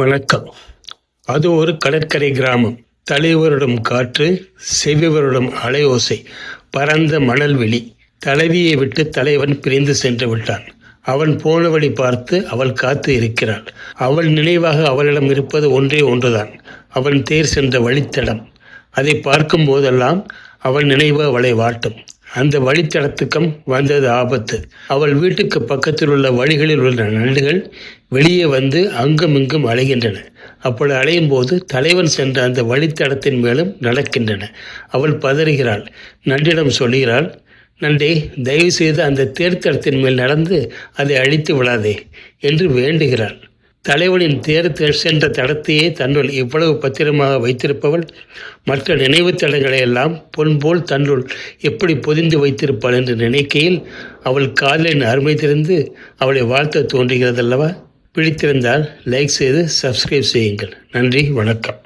வணக்கம். அது ஒரு கடற்கரை கிராமம். தலைவரிடம் காற்று செவிவரிடம் அலையோசை பரந்த மணல்வெளி தலைவியை விட்டு தலைவன் பிரிந்து சென்று விட்டான். அவன் போன வழி பார்த்து அவள் காத்து இருக்கிறாள். அவள் நினைவாக அவளிடம் இருப்பது ஒன்றே ஒன்றுதான். அவன் தேர் சென்ற வழித்தடம். அதை பார்க்கும் போதெல்லாம் அவள் நினைவு அவளை வாட்டும். அந்த வழித்தடத்துக்கம் வந்தது ஆபத்து. அவள் வீட்டுக்கு பக்கத்தில் உள்ள வழிகளில் உள்ள நண்டுகள் வெளியே வந்து அங்கும் இங்கும் அலைகின்றன. அப்பொழுது அலையும் போது தலைவன் சென்ற அந்த வழித்தடத்தின் மேலும் நடக்கின்றன. அவள் பதறுகிறாள். நண்டிடம் சொல்கிறாள் நண்டே தயவு செய்து அந்த தேர்த்தடத்தின் மேல் நடந்து அதை அழித்து விடாதே என்று வேண்டுகிறாள். தலைவனின் தேர் சென்ற தடத்தையே தன்னுள் இவ்வளவு பத்திரமாக வைத்திருப்பவள் மற்ற நினைவு தடங்களை எல்லாம் பொன்போல் தன்னுள் எப்படி பொதிந்து வைத்திருப்பாள் என்று நினைக்கையில் அவள் காதலின் அருமை தெரிந்து அவளை வாழ்த்த தோன்றுகிறதல்லவா? பிடித்திருந்தால் லைக் செய்து சப்ஸ்கிரைப் செய்யுங்கள். நன்றி வணக்கம்.